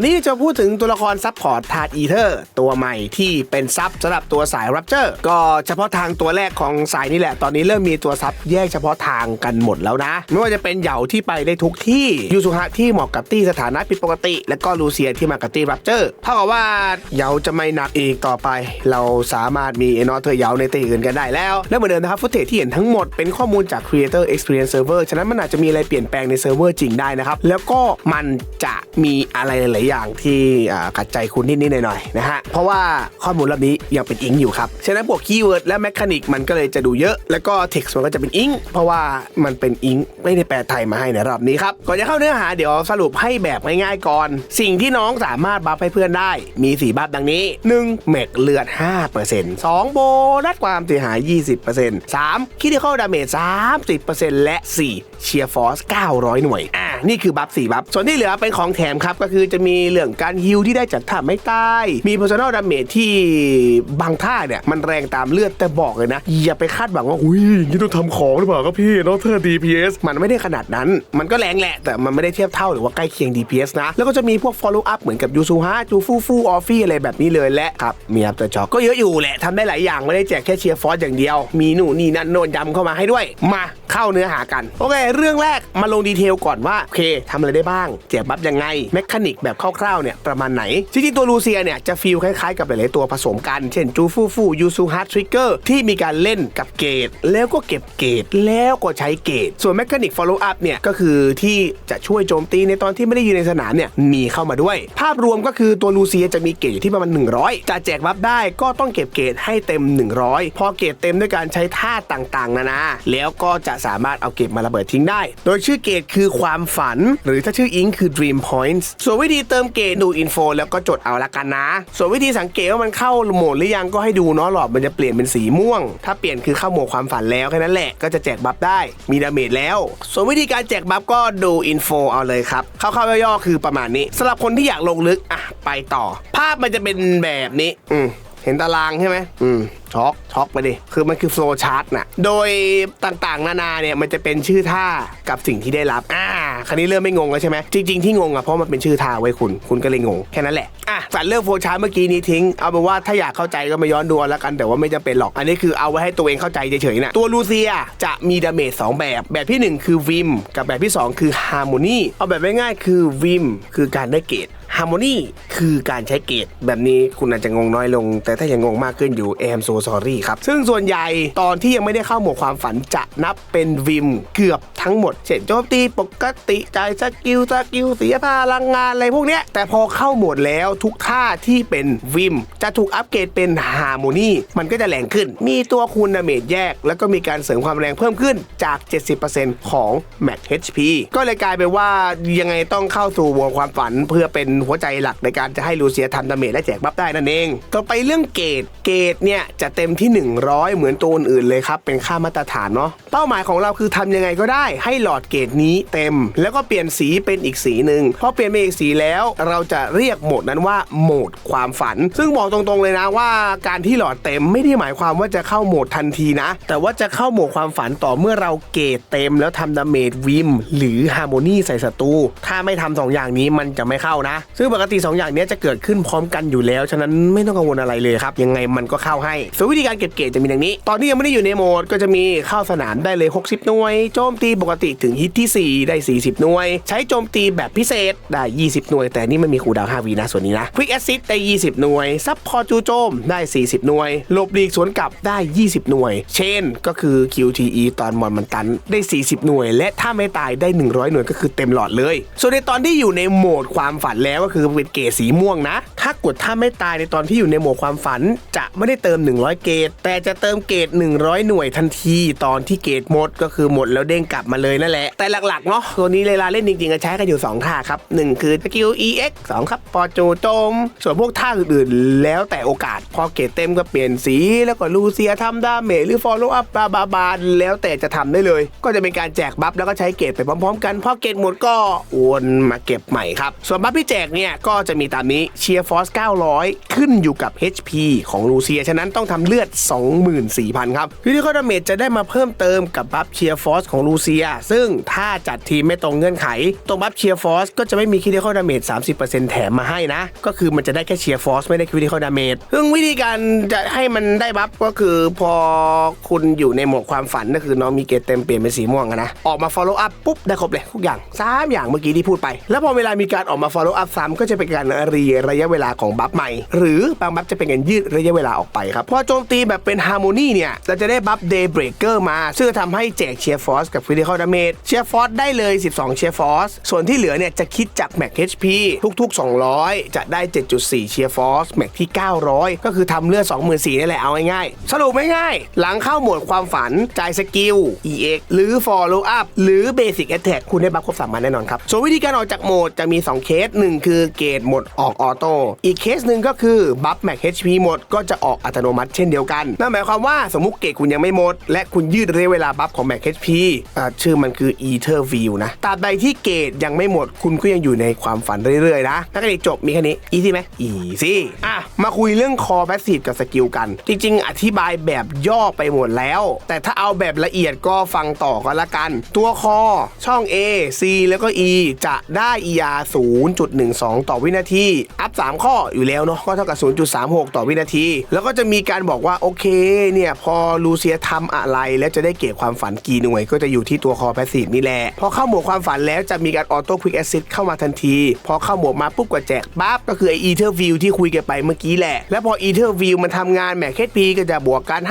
วันนี้จะพูดถึงตัวละครซับพอร์ตทาร์อีเทอร์ตัวใหม่ที่เป็นซับสำหรับตัวสายรับเจอร์ก็เฉพาะทางตัวแรกของสายนี้แหละ ตอนนี้เริ่มมีตัวซับแยกเฉพาะทางกันหมดแล้วนะ ไม่ว่าจะเป็นเหยาที่ไปได้ทุกที่ยูสุฮะที่เหมาะกับตี้สถานะผิดปกติ และก็ลูเซียที่มากับตี้รับเจอร์เท่ากับว่าเหยาจะไม่หนักอีกต่อไป เราสามารถมีเอนอเธอร์เหยาในตีอื่นกันได้แล้วและเหมือนเดิมนะครับฟุตเทจที่เห็นทั้งหมดเป็นข้อมูลจาก Creator Experience Server ฉะนั้นมันอาจจะมีอะไรเปลี่ยนแปลงในเซิร์ฟเวอร์จริงได้นะครับแล้วก็มันจะมีอะไรหลายๆ อย่างที่อ่าขัดใจคุณนิดๆหน่อยๆนะฮะ เพราะว่าข้อมูลรอบนี้ยังเป็นอิงอยู่ครับ ฉะนั้นพวกคีย์เวิร์ดและแมคานิกมันก็เลยจะดูเยอะ แล้วก็เท็กซ์มันก็จะเป็นอิงเพราะว่ามันเป็นอิงไม่ได้แปลไทยมาให้ในรอบนี้ครับ ก่อนจะเข้าเนื้อหาเดี๋ยวสรุปให้แบบง่ายๆก่อน สิ่งที่น้องสามารถบัฟให้เพื่อนได้ มี 4 บัฟดังนี้ 1. เมกเลือด 5% 2. โบนัสความเสียหาย 20% 3. คิดที่เข้าดาเมจ30%และ 4. เชียร์ฟอร์ส900 หน่วยอ่า นี่คือบัฟ4บัฟส่วนที่เหลือเป็นของแถมครับก็คือจะมีเรื่องการฮิลที่ได้จากท่าไม่ตายมี personal damage ที่บางท่าเนี่ยมันแรงตามเลือดแต่บอกเลยนะ อย่าไปคาดหวังว่าอุ้ยนี่ต้องทำของหรือเปล่าครับพี่น้องเธอ DPS มันไม่ได้ขนาดนั้น มันก็แรงแหละ แต่มันไม่ได้เทียบเท่าหรือว่าใกล้เคียง DPS นะ แล้วก็จะมีพวก follow up เหมือนกับยูซูฮะจูฟูฟูออฟฟี่อะไรแบบนี้เลยและครับมีอัพเตอร์ช็อก็เยอะอยู่แหละทำได้หลายอย่างไม่ได้แจกแค่เชียร์ฟอสอย่างเดียว มีหนูนนี่นั่นโน่นยำเข้ามาให้ด้วย มาเข้าเนื้อหากันโอเค เรื่องแรกมาลงดีเทลก่อนว่าโอเคทำอะไรได้บ้างแจกบัฟยังไง แมคานิกแบบคร่าวๆเนี่ยประมาณไหนจริงๆตัวลูเซียเนี่ยจะฟีลคล้ายๆกับหลายๆตัวผสมกัน เช่นจูฟูฟูยูซูฮาร์ทริกเกอร์ที่มีการเล่นกับเกตแล้วก็เก็บเกตแล้วก็ใช้เกตส่วนแมคานิก follow up เนี่ยก็คือที่จะช่วยโจมตีในตอนที่ไม่ได้อยู่ในสนามเนี่ยมีเข้ามาด้วย ภาพรวมก็คือตัวลูเซียจะมีเกตอยู่ที่ประมาณ 100 จะแจกบัฟได้ก็ต้องเก็บเกตให้เต็ม 100 พอเกตเต็มด้วยการใช้ท่าต่างๆ นานาแล้วก็จะสามารถเอาเกตมาระเบิดทิ้งได้ โดยชื่อเกตคือความฝัน หรือถ้าชื่ออิงคือ Dream Points ส่วนวิธีเติมเกตดูอินโฟแล้วก็จดเอาละกันนะ ส่วนวิธีสังเกตว่ามันเข้าโหมดหรือยังก็ให้ดูเนาะหลอดมันจะเปลี่ยนเป็นสีม่วง ถ้าเปลี่ยนคือเข้าโหมดความฝันแล้วแค่นั้นแหละก็จะแจกบัฟได้มีดาเมจแล้ว ส่วนวิธีการแจกบัฟก็ดูอินโฟเอาเลยครับคร่าวๆย่อๆคือประมาณนี้สำหรับคนที่อยากลงลึกอะไปต่อ ภาพมันจะเป็นแบบนี้ อืม ห็นตารางใช่ไหมอืมช็อกช็อกไปดิ คือมันคือโฟล์ชาร์ตน่ะ โดยต่างๆ นานาเนี่ย มันจะเป็นชื่อท่ากับสิ่งที่ได้รับ อ่า คราวนี้เริ่มไม่งงแล้วใช่ไหม จริง ๆ ที่งงอะ เพราะมันเป็นชื่อท่าไว้คุณ คุณก็เลยงง แค่นั้นแหละ อะตัดเรื่องโฟล์ชาร์ตเมื่อกี้นี้ทิ้ง เอาเป็นว่าถ้าอยากเข้าใจก็มาย้อนดูเอาละกัน แต่ว่าไม่จำเป็นหรอก อันนี้คือเอาไว้ให้ตัวเองเข้าใจเฉยๆนะตัวลูเซียจะมีดาเมจสองแบบ แบบที่หนึ่งคือวิม กับแบบที่สองคือฮาร์โมนี เอาแบบง่ายๆคือวิม คือการได้เกรด ฮาร์โมนีคือการใช้เกตแบบนี้คุณอาจจะงงน้อยลง แต่ถ้ายังงงมากขึ้นอยู่แอมโซซอรี่ครับ ซึ่งส่วนใหญ่ตอนที่ยังไม่ได้เข้าหมวดความฝันจะนับเป็นวิมเกือบทั้งหมด เช่นโจมตีปกติจ่ายสกิลสกิลเสียพลังงานอะไรพวกเนี้ย แต่พอเข้าหมดแล้วทุกท่าที่เป็นวิมจะถูกอัปเกรดเป็นฮาร์โมนีมันก็จะแรงขึ้น มีตัวคูณดาเมจแยก แล้วก็มีการเสริมความแรงเพิ่มขึ้นจาก 70%ของ Max HP ก็เลยกลายเป็นว่ายังไงต้องเข้าสู่วงความฝันเพื่อเป็นหัวใจหลักในการจะให้ลูเซียทำดาเมจและแจกบัฟได้นั่นเอง ต่อไปเรื่องเกรดเกรดเนี่ยจะเต็มที่ 100 เหมือนตัวอื่นเลยครับ เป็นค่ามาตรฐานเนาะเป้าหมายของเราคือทำยังไงก็ได้ ให้หลอดเกรดนี้เต็ม แล้วก็เปลี่ยนสีเป็นอีกสีหนึ่งพอเปลี่ยนเป็นอีกสีแล้ว เราจะเรียกโหมดนั้นว่าโหมดความฝัน ซึ่งบอกตรงๆเลยนะว่าการที่หลอดเต็มไม่ได้หมายความว่าจะเข้าโหมดทันทีนะ แต่ว่าจะเข้าโหมดความฝันต่อเมื่อเราเกรดเต็ม แล้วทำดาเมจวิม หรือฮาร์โมนีใส่ศัตรูถ้าไม่ทำสองอย่างนี้มันจะไม่เข้านะซึ่งปกติ 2 อย่างนี้จะเกิดขึ้นพร้อมกันอยู่แล้ว ฉะนั้นไม่ต้องกังวลอะไรเลยครับ ยังไงมันก็เข้าให้ส่วนวิธีการเก็บเกรดจะมีดังนี้ ตอนที่ยังไม่ได้อยู่ในโหมดก็จะมีเข้าสนามได้เลย 60 หน่วย โจมตีปกติถึงฮิตที่ 4 ได้ 40 หน่วย ใช้โจมตีแบบพิเศษได้ 20 หน่วย แต่นี่มันมีคูดาว5วีนะส่วนนี้นะ Quick Assist ได้ 20 หน่วยซับพอจูโจมได้ 40 หน่วยหลบหลีกสวนกลับได้ 20 หน่วย เช่นก็คือ QTE ตอนมอนมันตันได้ 40 หน่วย และถ้าไม่ตายได้ 100 หน่วยก็คือเต็มหลอดเลย ส่วนในตอนที่อยู่ในโหมดความฝันแล้วก็คือเป็นเกรดสีม่วงนะ ถ้ากดถ้าไม่ตายในตอนที่อยู่ในโหมดความฝัน จะไม่ได้เติม 100 เกรดแต่จะเติมเกรด100 หน่วยทันทีตอนที่เกรดหมดก็คือหมดแล้วเด้งกลับมาเลยนั่นแหละ แต่หลักๆเนาะตัวนี้เวลาเล่นจริงๆก็ใช้กันอยู่ 2 ท่าครับหนึ่งคือสกิล EX 2 ครับปอจูโจม ส่วนพวกท่าอื่นๆ แล้วแต่โอกาสพอเกรดเต็มก็เปลี่ยนสี แล้วก็ลูเซียทำดาเมจหรือ follow up บาบาบาแล้วแต่จะทำได้เลย ก็จะเป็นการแจกบัฟแล้วก็ใช้เกรดไปพร้อมๆ กันพอเกรดหมดก็วนมาเก็บใหม่ครับส่วนบัฟที่แจกกเนี่ยก็จะมีตามนี้เชียร์ฟอส900 ขึ้นอยู่กับ HP ของลูเซีย ฉะนั้นต้องทำเลือด 24,000 ครับวิธีข้อดาเมจจะได้มาเพิ่มเติมกับบัฟเชียร์ฟอสของลูเซีย ซึ่งถ้าจัดทีมไม่ตรงเงื่อนไข ตรงบัฟเชียร์ฟอสก็จะไม่มีคิดข้อดาเมจ30%แถมมาให้นะ ก็คือมันจะได้แค่เชียร์ฟอสไม่ได้คิดข้อดาเมจซึ่งวิธีการจะให้มันได้บัฟก็คือพอคุณอยู่ในโหมดความฝันก็คือน้องมีเกรดเต็มเปลี่ยนเป็นสีม่วงนะออกมา follow up ปุ๊บได้ครบเลยทุกอย่างสามอย่างเมื่อกี้ที่พูดไป แล้วพอเวลามีการออกมา follow up ซ้ำก็จะเป็นการรีระยะเวลาของบัฟใหม่ หรือบางบัฟจะเป็นการยืดระยะเวลาออกไปครับ พอโจมตีแบบเป็น harmony เนี่ยเราจะได้บัฟ day breaker มา ซึ่งจะทำให้แจกเชียร์ฟอสกับ critical damage เชียร์ฟอสได้เลย 12 เชียร์ฟอสส่วนที่เหลือเนี่ยจะคิดจากแม็ก HP ทุก ๆ 200 จะได้ 7.4 เชียร์ฟอสแม็กที่ 900 ก็คือทำเลือด24,000นี่แหละเอาง่ายๆสรุปง่ายๆหลังเข้าโหมดความฝันจ่ายสกิล EX หรือ follow up หรือ basic attack คุณได้บัฟครบสามมันแน่นอนครับส่วนวิธีการออกจากโหมดจะมี 2 เคส1คืือเกรดหมดออกออโต้อีกเคสหนึ่งก็คือบัฟแม็ก HP หมดก็จะออกอัตโนมัติเช่นเดียวกัน นั่นหมายความว่าสมมุติเกรดคุณยังไม่หมด และคุณยืดระยะเวลาบัฟของแม็ก HP อ่าชื่อมันคือ Ether View นะตราบใดที่เกรดยังไม่หมด คุณก็ยังอยู่ในความฝันเรื่อยๆนะถ้าเกิดจบมีแค่นี้ easy ไหม easy อะมาคุยเรื่อง core passive กับสกิลกัน จริง ๆ อธิบายแบบย่อไปหมดแล้ว แต่ถ้าเอาแบบละเอียดก็ฟังต่อกันละกัน ตัวคอช่อง A C แล้วก็ E จะได้ ER 0.12 ต่อวินาที อัพ 3 ข้ออยู่แล้วเนาะก็เท่ากับ 0.36 ต่อวินาที แล้วก็จะมีการบอกว่าโอเคเนี่ยพอลูเซียทำอะไรแล้วจะได้เก็บความฝันกี่หน่วย ก็จะอยู่ที่ตัวคอ passive นี่แหละ พอเข้าหมวดความฝันแล้วจะมีการออโต้ควิกแอซิดเข้ามาทันที พอเข้าหมวดมาปุ๊บก็แจกปั๊บก็คือไอ Ether View ที่คุยกันไปเมื่อกี้แหละ แล้วพอ Ether View มันทำงานแหมเคสพีก็จะบวกกัน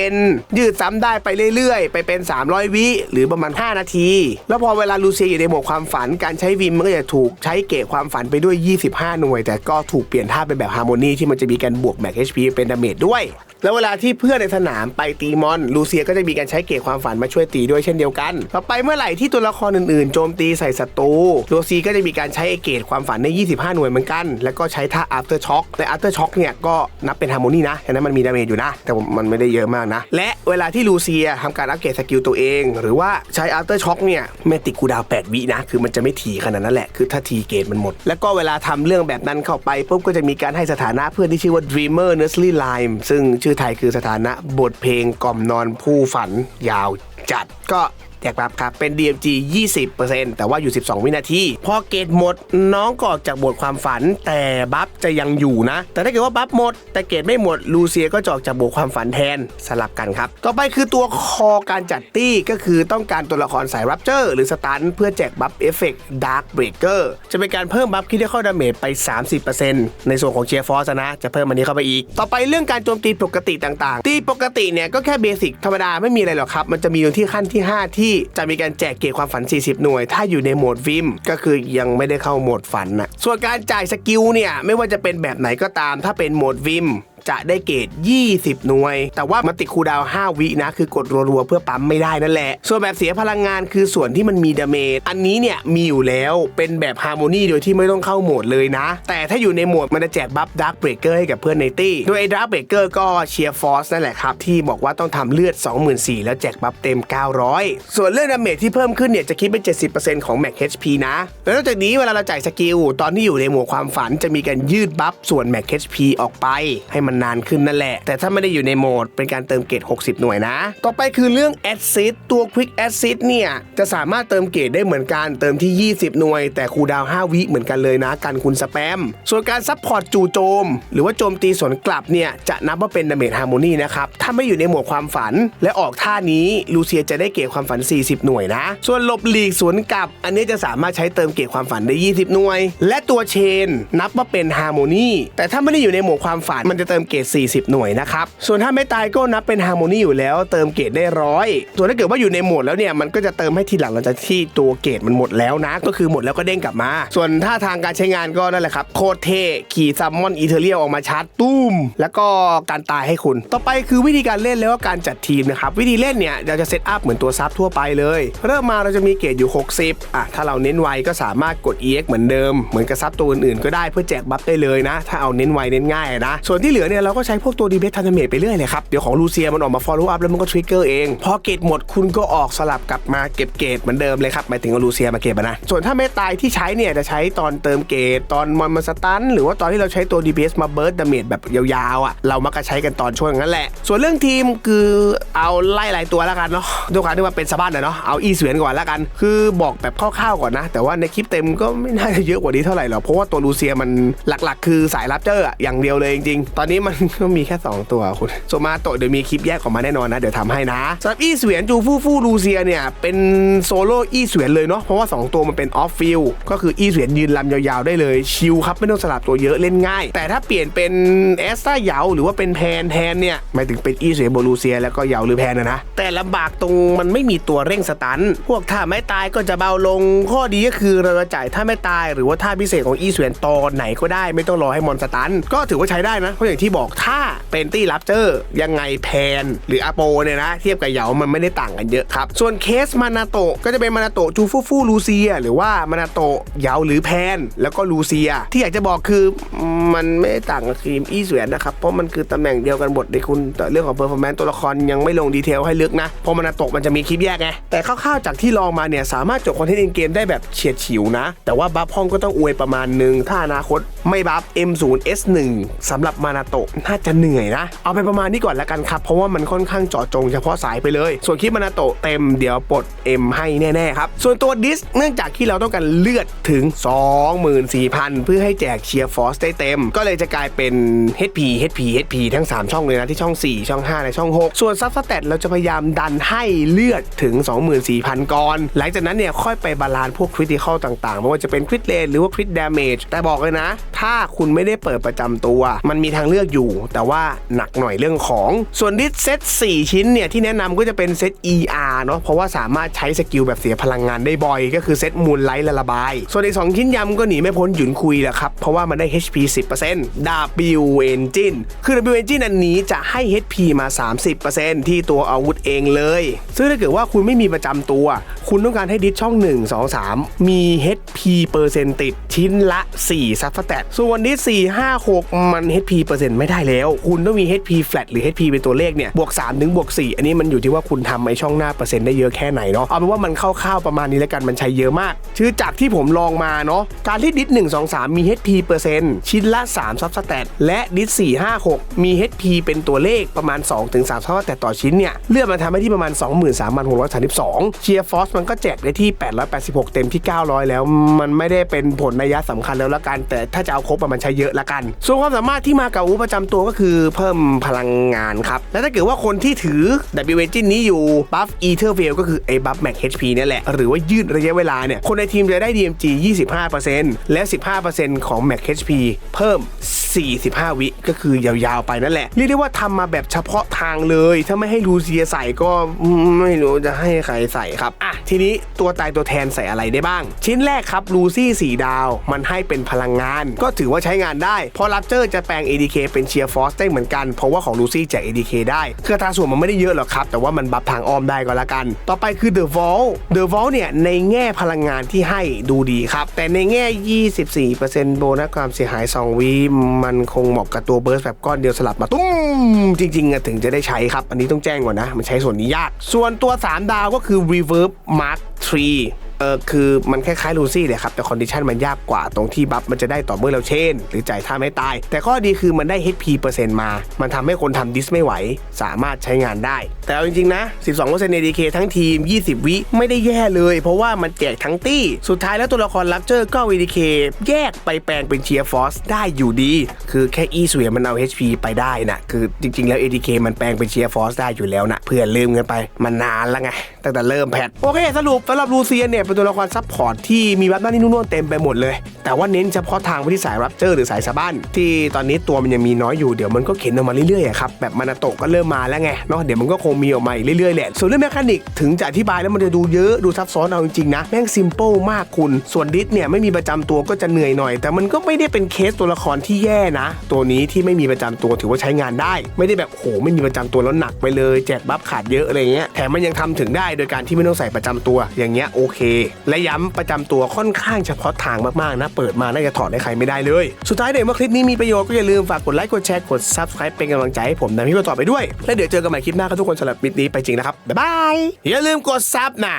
5%ยืดซ้ำได้ไปเรื่อยๆ ไปเป็น 300 วิหรือประมาณ 5 นาที แล้วพอเวลาลูเซียอยู่ในหมดความฝันการใช้วิมมันก็จะถูกใช้เกะความฝันไปด้วย 25 หน่วย แต่ก็ถูกเปลี่ยนท่าเป็นแบบฮาร์โมนีที่มันจะมีการบวกแม็ก HP เป็นดาเมจด้วย แล้วเวลาที่เพื่อนในสนามไปตีมอนลูเซียก็จะมีการใช้เกตความฝันมาช่วยตีด้วยเช่นเดียวกัน ต่อไปเมื่อไหร่ที่ตัวละครอื่นๆ โจมตีใส่ศัตรูลูซีก็จะมีการใช้เกตความฝันใน 25 หน่วยเหมือนกัน แล้วก็ใช้ท่า after shock แต่ after shock เนี่ยก็นับเป็นฮาร์โมนีนะฉะนั้นมันมีดาเมจอยู่นะ แต่มันไม่ได้เยอะมากนะ และเวลาที่ลูเซียทำการอัปเกรดสกิลตัวเอง หรือว่าใช้ after shock เนี่ยเมติกูดาว8วินะคือมันจะไม่ถีขนาดนั้นแหละคือถ้าทีเกตมันหมดแล้วก็เวลาทำเรื่องแบบนั้นเข้าไปปุ๊บก็จะมีการให้สถานะเพื่อนที่ชื่อว่า dreamer nursery rhyme ซึ่งชื่อไทยคือสถานะบทเพลงกล่อมนอนผู้ฝันยาวจัดก็ แจกบัฟครับ เป็น DMG 20%แต่ว่าอยู่ 12 วินาที พอเกตหมดน้องก็ออกจากบทความฝัน แต่บัฟจะยังอยู่นะ แต่ถ้าเกิดว่าบัฟหมด แต่เกตไม่หมดลูเซียก็จะออกจากบทความฝันแทนสลับกันครับ ต่อไปคือตัวคอการจัดตี้ก็คือต้องการตัวละครสายรับเจอร์หรือสตันเพื่อแจกบัฟเอฟเฟกต์ดาร์กเบรกเกอร์จะเป็นการเพิ่มบัฟคิดได้เข้าดาเมจไป 30%ในส่วนของเชียร์ฟอสนะ จะเพิ่มอันนี้เข้าไปอีก ต่อไปเรื่องการโจมตีปกติต่างๆ ตีปกติเนี่ยก็แค่เบสิกธรรมดาไม่มีอะไรหรอกครับ มันจะมีอยู่ที่ขั้นที่ 5 ที่จะมีการแจกเกรดความฝัน 40 หน่วย ถ้าอยู่ในโหมดวิมก็คือยังไม่ได้เข้าโหมดฝันนะส่วนการจ่ายสกิลเนี่ยไม่ว่าจะเป็นแบบไหนก็ตาม ถ้าเป็นโหมดวิม จะได้เกรด 20 หน่วย แต่ว่ามันติดคูดาว 5 วินะ คือกดรัวๆ เพื่อปั๊มไม่ได้นั่นแหละ ส่วนแบบเสียพลังงานคือส่วนที่มันมีดาเมจ อันนี้เนี่ยมีอยู่แล้วเป็นแบบฮาร์โมนีโดยที่ไม่ต้องเข้าโหมดเลยนะ แต่ถ้าอยู่ในโหมดมันจะแจกบัฟดาร์กเบรกเกอร์ให้กับเพื่อนในตี้ โดยไอ้ดาร์กเบรกเกอร์ก็เชียร์ฟอสนั่นแหละครับที่บอกว่าต้องทำเลือด 24,000แล้วแจกบัฟเต็ม 900 ส่วนเรื่องดาเมจที่เพิ่มขึ้นเนี่ยจะคิดเป็น 70%ของแม็ก HP นะ แล้วนอกจากนี้เวลาเราจ่ายสกิลตอนที่อยู่ในหมดความฝันจะมีการยืดบัฟส่วนแม็ก HP ออกไปให้มันนานขึ้นนั่นแหละ แต่ถ้าไม่ได้อยู่ในโหมดเป็นการเติมเกรด60 หน่วยนะ ต่อไปคือเรื่อง Assist ตัว Quick Assist เนี่ยจะสามารถเติมเกรดได้เหมือนกันเติมที่ 20 หน่วย แต่คูดาว 5 วิเหมือนกันเลยนะกันคุณสแปม ส่วนการซัพพอร์ตจู่โจม หรือว่าโจมตีสวนกลับเนี่ยจะนับว่าเป็นดาเมจฮาร์โมนีนะครับถ้าไม่อยู่ในโหมดความฝัน และออกท่านี้ลูเซียจะได้เกรดความฝัน 40 หน่วยนะ ส่วนหลบหลีกสวนกลับ อันนี้จะสามารถใช้เติมเกรดความฝันได้ 20 หน่วย และตัวเชน นับว่าเป็นฮาร์โมนีแต่ถ้าไม่ได้อยู่ในโหมดความฝันมันจะเติมเกรด40 หน่วยนะครับ ส่วนถ้าไม่ตายก็นับเป็นฮาร์โมนีอยู่แล้ว เติมเกรดได้ร้อยส่วนถ้าเกิดว่าอยู่ในโหมดแล้วเนี่ยมันก็จะเติมให้ทีหลังหลังจากที่ตัวเกรดมันหมดแล้วนะ ก็คือหมดแล้วก็เด้งกลับมา ส่วนท่าทางการใช้งานก็นั่นแหละครับโคตรเท่ขี่ซัมมอนอีเทเรียลออกมาชาร์จตุ้มแล้วก็การตายให้คุณ ต่อไปคือวิธีการเล่นแล้วก็การจัดทีมนะครับวิธีเล่นเนี่ยเราจะเซตอัพเหมือนตัวซับทั่วไปเลย เริ่มมาเราจะมีเกรดอยู่ 60อะถ้าเราเน้นไวก็สามารถกด EX เหมือนเดิม เหมือนกับซับตัวอื่นๆก็ได้เพื่อแจกบัฟได้เลยนะ ถ้าเอาเน้นไวเน้นง่ายนะส่วนที่เหลือเนี่ยเราก็ใช้พวกตัวดีเบสทันเมไปเรื่อยเลยครับ เดี๋ยวของลูเซียมันออกมา follow up แล้วมันก็ทริกเกอร์เอง พอเกตหมดคุณก็ออกสลับกลับมาเก็บเกตเหมือนเดิมเลยครับหมายถึงเอาลูเซียมาเก็บนะ ส่วนถ้าไม่ตายที่ใช้เนี่ยจะใช้ตอนเติมเกตตอนมอนมาสตันหรือว่าตอนที่เราใช้ตัว DPS มาเบิร์ดดาเมจแบบยาวๆอะเรามักจะใช้กันตอนช่วงนั้นแหละ ส่วนเรื่องทีมคือเอาไล่หลายตัวแล้วกันเนาะด้วยความที่ว่าเป็นสะบ้านเนาะเอาอีเสวียนก่อนแล้วกัน คือบอกแบบคร่าวๆก่อนนะ แต่ว่าในคลิปเต็มก็ไม่น่าจะเยอะกว่านี้เท่าไหร่หรอกเพราะว่าตัวลูเซียมันหลักๆ คือสายรับเจอร์อย่างเดียวเลยจริงๆตอนนี้มันก็มีแค่ 2 ตัวคุณโซมาโตะเดี๋ยวมีคลิปแยกออกมาแน่นอนนะ เดี๋ยวทำให้นะสำหรับอีเสวียนจูฟู่ฟู่ลูเซียเนี่ย เป็นโซโล่อีเสวียนเลยเนาะเพราะว่า 2 ตัวมันเป็นออฟฟิลก็คืออีเสวียนยืนลำยาวๆได้เลยชิลครับไม่ต้องสลับตัวเยอะเล่นง่าย แต่ถ้าเปลี่ยนเป็นแอสตาเหยาหรือว่าเป็นแพนแทนเนี่ยหมายถึงเป็นอีเสวียนโบลูเซียแล้วก็เหยาหรือแพนนะนะแต่ลำบากตรงมันไม่มีตัวเร่งสตันพวกถ้าไม่ตายก็จะเบาลงข้อดีก็คือเราจะจ่ายถ้าไม่ตาย หรือว่าท่าพิเศษของอีเสวียนตอนไหนก็ได้ไม่ต้องรอให้มอนสตันก็ถือว่าใช้ได้นะเพราะอย่างที่บอกถ้าเป็นตี้รับเจอร์ยังไงแพนหรืออาโปเนี่ยนะ เทียบกับเหยามันไม่ได้ต่างกันเยอะครับ ส่วนเคสมานาโตะก็จะเป็นมานาโตะจูฟูฟูลูเซีย หรือว่ามานาโตะเหยาหรือแพน แล้วก็ลูเซีย ที่อยากจะบอกคือมันไม่ได้ต่างกับครีมอีเสวียนนะครับ เพราะมันคือตำแหน่งเดียวกันหมดในคุณแต่เรื่องของเพอร์ฟอร์แมนซ์ตัวละครยังไม่ลงดีเทลให้ลึกนะเพราะมานาโตะมันจะมีคลิปแยกไงแต่คร่าวๆจากที่ลองมาเนี่ยสามารถจบคอนเทนต์ในเกมได้แบบเฉียดฉิวนะ แต่ว่าบัฟห้องก็ต้องอวยประมาณนึงถ้าอนาคตไม่บัฟ M0S1 สำหรับมานาโตะน่าจะเหนื่อยนะ เอาไปประมาณนี้ก่อนละกันครับ เพราะว่ามันค่อนข้างเจาะจงเฉพาะสายไปเลย ส่วนคลิปมานาโตะเต็มเดี๋ยวปลด M ให้แน่ๆครับ ส่วนตัวดิสเนื่องจากที่เราต้องการเลือดถึง 24,000 เพื่อให้แจกเชียร์ฟอสได้เต็ม ก็เลยจะกลายเป็น HP HP HP ทั้ง 3 ช่องเลยนะ ที่ช่อง 4 ช่อง 5 และช่อง 6 ส่วนซับสเตตเราจะพยายามดันให้เลือดถึง 24,000 ก่อน หลังจากนั้นเนี่ยค่อยไปบาลานซ์พวกคริติคอลต่างๆไม่ว่าจะเป็นคริตเลนหรือว่าคริตดาเมจแต่บอกเลยนะ ถ้าคุณไม่ได้เปิดประจำตัว มันมีทางเลือกอยู่ แต่ว่าหนักหน่อยเรื่องของส่วนดิสเซต4 ชิ้นเนี่ย ที่แนะนำก็จะเป็นเซต ER เนาะเพราะว่าสามารถใช้สกิลแบบเสียพลังงานได้บ่อย ก็คือเซตมูลไลท์ละระบาย ส่วนอีก2ชิ้นยำก็หนีไม่พ้นหยุนคุยแหละครับ เพราะว่ามันได้ HP 10% W Engine คือ W Engine อันนี้จะให้ HP มา 30%ที่ตัวอาวุธเองเลย ซึ่งถ้าเกิดว่าคุณไม่มีประจำตัว คุณต้องการให้ดิสช่อง 1 2 3 มี HP เปอร์เซ็นต์ติดชิ้นละ4ซัฟแตทส่วนดิส4 5 6 มัน HP เปอร์เซ็นต์ไม่ได้แล้ว คุณต้องมี HP flat หรือ HP เป็นตัวเลขเนี่ยบวก3ถึงบวก4อันนี้มันอยู่ที่ว่าคุณทำไอช่องหน้าเปอร์เซ็นต์ได้เยอะแค่ไหนเนาะเอาเป็นว่ามันคร่าวๆประมาณนี้แล้วกันมันใช้เยอะมากคือจากที่ผมลองมาเนาะการที่ดิส1 2 3 มี HP เปอร์เซ็นต์ชิ้นละ3ซับสแตทและดิส4 5 6 มี HP เป็นตัวเลขประมาณ 2-3ถึง3ซับสแตทต่อชิ้นเนี่ยเลือดมันทำให้ที่ประมาณ 23,632เชียร์ฟอสมันก็แจกได้ที่ 886 เต็มที่ 900 แล้ว มันไม่ได้เป็นผลนัยสำคัญแล้วละกัน แต่ถ้าจะเอาครบอะมันใช้เยอะละกัน ส่วนความสามารถที่มากับอาวุธประจำตัวก็คือเพิ่มพลังงานครับ และถ้าเกิดว่าคนที่ถือ W Engine นี้อยู่ buff Ether Veil ก็คือไอ้ buff Max HP เนี่แหละ หรือว่ายืดระยะเวลาเนี่ย คนในทีมจะได้ DMG 25%และ 15%ของ Max HP เพิ่ม 45 วิก็คือยาวๆไปนั่นแหละ เรียกได้ว่าทำมาแบบเฉพาะทางเลย ถ้าไม่ให้ลูเซียใส่ก็ไม่รู้จะให้ใครใส่ครับ อะ ทีนี้ตัวตายตัวแทนใส่อะไรได้บ้าง ชิ้นแรกครับลูซี่ 4 ดาว มันให้เป็นพลังงาน ก็ถือว่าใช้งานได้พราะรับเจอร์จะแปลง ADK เป็นเชียร์ฟอสได้เหมือนกัน เพราะว่าของลูซี่แจก ADK ได้คือตาส่วนมันไม่ได้เยอะหรอกครับ แต่ว่ามันบัฟทางอ้อมได้ก็แล้วกัน ต่อไปคือ The Vault The Vault เนี่ยในแง่พลังงานที่ให้ดูดีครับ แต่ในแง่ 24%โบนัสความเสียหาย 2วิมันคงเหมาะกับตัวเบิร์สแบบก้อนเดียวสลับมาตุ้มจริงๆถึงจะได้ใช้ครับ อันนี้ต้องแจ้งก่อนนะ มันใช้ส่วนนี้ยาก ส่วนตัว 3 ดาวก็คือ Reverb Mark 3 เออคือมันคล้ายๆลูซี่เลยครับ แต่คอนดิชันมันยากกว่าตรงที่บัฟมันจะได้ต่อเมื่อเราเชนหรือจ่ายท่าไม่ตาย แต่ข้อดีคือมันได้ HP เปอร์เซ็นต์มา มันทำให้คนทำดิสไม่ไหว สามารถใช้งานได้ แต่เอาจริง ๆ นะ 12% ADK ทั้งทีม 20 วิ ไม่ได้แย่เลย เพราะว่ามันแจกทั้งตี้ สุดท้ายแล้วตัวละครลับเจอร์ก็ ADK แยกไปแปลงเป็นเชียร์ฟอสได้อยู่ดี คือแค่อีสเวียมันเอา HP ไปได้นะคือจริง ๆ แล้ว ADK มันแปลงเป็นเชียร์ฟอสได้อยู่แล้วนะเพื่อนลืมกันไปมันนานแล้วไงตั้งแต่เริ่มแพทโอเคสรุปสำหรับลูเซียนเนี่ยเป็นตัวละครซับพอร์ตที่มีบัฟหน้าที่นุ่นๆเต็มไปหมดเลย แต่ว่าเน้นเฉพาะทางไปที่สายรับเจอร์หรือสายสะบ้านที่ตอนนี้ตัวมันยังมีน้อยอยู่เดี๋ยวมันก็เข็นออกมาเรื่อยๆครับแบบมานาโตะก็เริ่มมาแล้วไงเนาะเดี๋ยวมันก็คงมีออกมาเรื่อยๆแหละส่วนเรื่องแมคานิกถึงจะอธิบายแล้วมันจะดูเยอะดูซับซ้อนเอาจริงๆนะแม่งซิมเปิลมากคุณส่วนดิสเนี่ยไม่มีประจำตัวก็จะเหนื่อยหน่อย แต่มันก็ไม่ได้เป็นเคสตัวละครที่แย่นะ ตัวนี้ที่ไม่มีประจำตัวถือว่าใช้งานได้ ไม่ได้แบบโหไม่มีประจำตัวแล้วหนักไปเลยแจกบัฟขาดเยอะอะไรเงี้ยแถมมันยังทำถึงได้โดยการที่ไม่ต้องใส่ประจำตัวอย่างเงี้ยโอเคและย้ำประจำตัวค่อนข้างเฉพาะทางมากๆนะ เปิดมาน่าจะถอดให้ใครไม่ได้เลย สุดท้ายเดี๋ยวเมื่อคลิปนี้มีประโยชน์ก็อย่าลืมฝากกดไลค์กดแชร์กด subscribe เป็นกำลังใจให้ผมนะพี่ก็ต่อไปด้วย และเดี๋ยวเจอกันใหม่คลิปหน้าครับทุกคนสำหรับคลิปนี้ไปจริงนะครับบ๊ายบายอย่าลืมกดซับนะ